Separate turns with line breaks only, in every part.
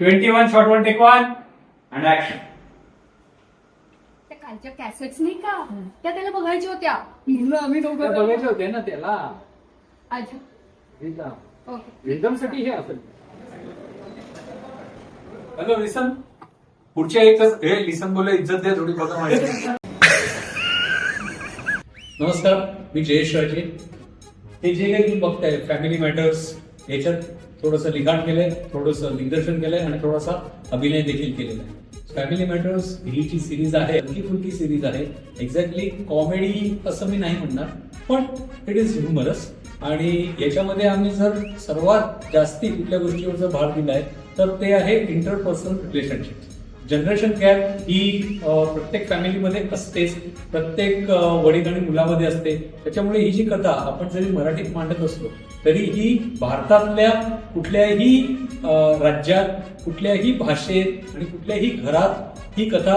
Twenty one shot one take one and action
त्या कालच्या cassettes नाही का? त्या त्याला बघायच्या होत्या. म्हणलं आम्ही दोघं
बघायचे होते ना त्याला.
अच्छा. ओके
रिदमसाठी हे असेल.
हॅलो लिसन पुढच्या एकच हे लिसन बोल इज्जत द्या थोडी बघा माहिती. नमस्कार मी जयेश राजे. हे जे काही तुम्ही बघताय फॅमिली मॅटर्स याच्यात थोडंसं लिखाण केलंय थोडंसं दिग्दर्शन केलंय आणि थोडासा अभिनय देखील केलेला आहे. फॅमिली मॅटर्स ही जी सिरीज आहे हलकी फुलकी सिरीज आहे एक्झॅक्टली कॉमेडी असं मी नाही म्हणणार पण इट इज ह्युमरस आणि याच्यामध्ये आम्ही जर सर्वात जास्ती कुठल्या गोष्टीवर जर भार दिलाय तर ते आहे इंटरपर्सनल रिलेशनशिप जनरेशन गॅप ही प्रत्येक फॅमिलीमध्ये असतेच. प्रत्येक वडील आणि मुलामध्ये असते. त्याच्यामुळे ही जी कथा आपण जरी मराठीत मांडत असलो तरी ही भारतातल्या कुठल्याही राज्यात कुठल्याही भाषेत आणि कुठल्याही घरात ही कथा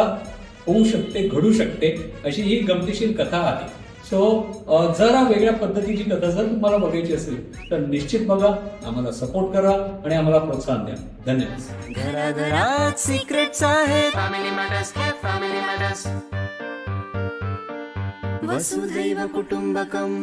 होऊ शकते घडू शकते अशी ही गमतीशीर कथा आहे. सो जरा वेगळ्या पद्धतीची कथा जर तुम्हाला बघायची असेल तर निश्चित बघा आम्हाला सपोर्ट करा आणि आम्हाला प्रोत्साहन द्या. धन्यवाद.
घराघरात सिक्रेट्स आहेत. फॅमिली मॅटर्स फॅमिली मॅटर्स वसुधैव कुटुंबकम.